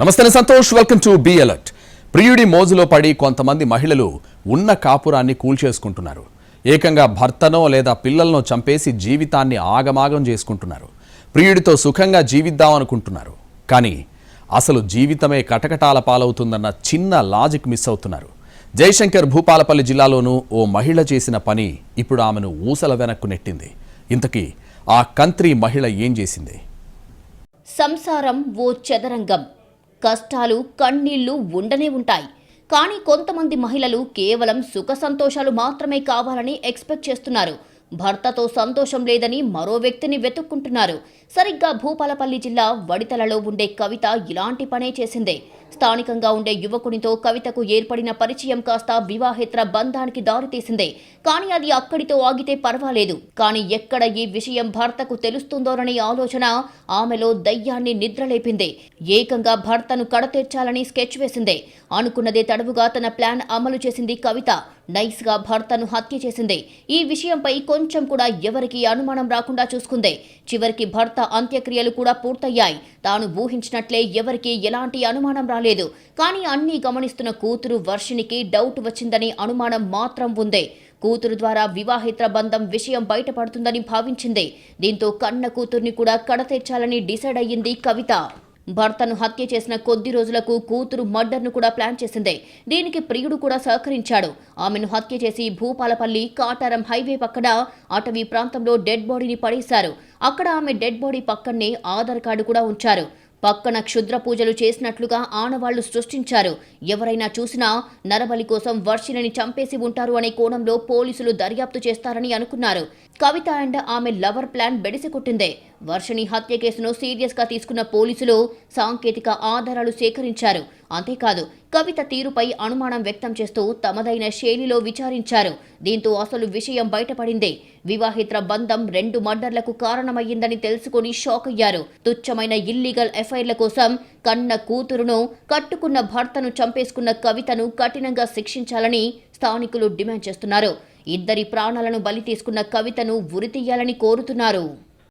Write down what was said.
నమస్తే Santosh welcome to be alert. ప్రియుడి మోజులో పడి కొంతమంది మహిళలు ఉన్న కాపురాన్ని కూల్చేసుకుంటున్నారు. ఏకంగా భర్తనో లేదా పిల్లలనో చంపేసి జీవితాన్ని ఆగమాగం చేసుకుంటున్నారు. ప్రియుడితో సుఖంగా జీవిద్దాం అనుకుంటున్నారు. కానీ అసలు జీవితమే కటకటాల పాలవుతుందన్న చిన్న లాజిక్ మిస్ అవుతున్నారు. జయశంకర్ భూపాలపల్లి జిల్లాలోనూ ఓ మహిళ చేసిన పని ఇప్పుడు ఆమెను ఊసల వెనక్కు నెట్టింది. ఇంతకీ ఆ కంత్రి మహిళ ఏం చేసింది? సంసారం ఓ చదరంగం. కష్టాలు కన్నీళ్ళు ఉండనే ఉంటాయి. కానీ కొంతమంది మహిళలు కేవలం సుఖ సంతోషాలు మాత్రమే కావాలని ఎక్స్పెక్ట్ చేస్తున్నారు. భర్తతో సంతోషం లేదని మరో వ్యక్తిని వెతుక్కుంటున్నారు. సరిగ్గా భూపాలపల్లి జిల్లా వడితలలో ఉండే కవిత ఇలాంటి పనే చేసిందే. స్థానికంగా ఉండే యువకునితో కవితకు ఏర్పడిన పరిచయం కాస్త వివాహేతర బంధానికి దారితీసిందే. కానీ అది అక్కడితో ఆగితే పర్వాలేదు. కానీ ఎక్కడ ఈ విషయం భర్తకు తెలుస్తుందోననే ఆలోచన ఆమెలో దయ్యాన్ని నిద్రలేపింది. ఏకంగా భర్తను కడతీర్చాలని స్కెచ్ వేసిందే. అనుకున్నదే తడవుగా తన ప్లాన్ అమలు చేసింది కవిత. నైస్గా భర్తను హత్య చేసింది. ఈ విషయంపై కొంచెం కూడా ఎవరికి అనుమానం రాకుండా చూసుకుంది. చివరికి భర్త అంత్యక్రియలు కూడా పూర్తయ్యాయి. తాను ఊహించినట్లే ఎవరికి ఎలాంటి అనుమానం రాలేదు. కానీ అన్నీ గమనిస్తున్న కూతురు వర్షినికి డౌట్ వచ్చిందని అనుమానం మాత్రం ఉంది. కూతురు ద్వారా వివాహిత్ర బంధం విషయం బయటపడుతుందని భావించింది. దీంతో కన్న కూతుర్ని కూడా కడతెచ్చాలని డిసైడ్ అయ్యింది కవిత. భర్తను హత్య చేసిన కొద్ది రోజులకు కూతురు మర్డర్ను కూడా ప్లాన్ చేసింది. దీనికి ప్రియుడు కూడా సహకరించాడు. ఆమెను హత్య చేసి భూపాలపల్లి కాటారం హైవే పక్కన అటవీ ప్రాంతంలో డెడ్ బాడీని పడేశారు. అక్కడ ఆమె డెడ్ బాడీ పక్కనే ఆధార్ కార్డు కూడా ఉంచారు. పక్కన క్షుద్ర పూజలు చేసినట్లుగా ఆనవాళ్ళు సృష్టించారు. ఎవరైనా చూసినా నరబలి కోసం వర్షిణిని చంపేసి ఉంటారు అనే కోణంలో పోలీసులు దర్యాప్తు చేస్తారని అనుకున్నారు. కవిత అండ్ ఆమె లవర్ ప్లాన్ బెడిసి కొట్టిందే. వర్షిణి హత్య కేసును సీరియస్గా తీసుకున్న పోలీసులు సాంకేతిక ఆధారాలు సేకరించారు. అంతేకాదు కవిత తీరుపై అనుమానం వ్యక్తం చేస్తూ తమదైన శైలిలో విచారించారు. దీంతో అసలు విషయం బయటపడింది. వివాహిత్ర బంధం రెండు మర్డర్లకు కారణమయ్యిందని తెలుసుకుని షాక్ అయ్యారు. తుచ్చమైన ఇల్లీగల్ ఎఫ్ఐఆర్ల కోసం కన్న కూతురును కట్టుకున్న భర్తను చంపేసుకున్న కవితను కఠినంగా శిక్షించాలని స్థానికులు డిమాండ్ చేస్తున్నారు. ఇద్దరి ప్రాణాలను బలి తీసుకున్న కవితను ఉరితీయాలని కోరుతున్నారు.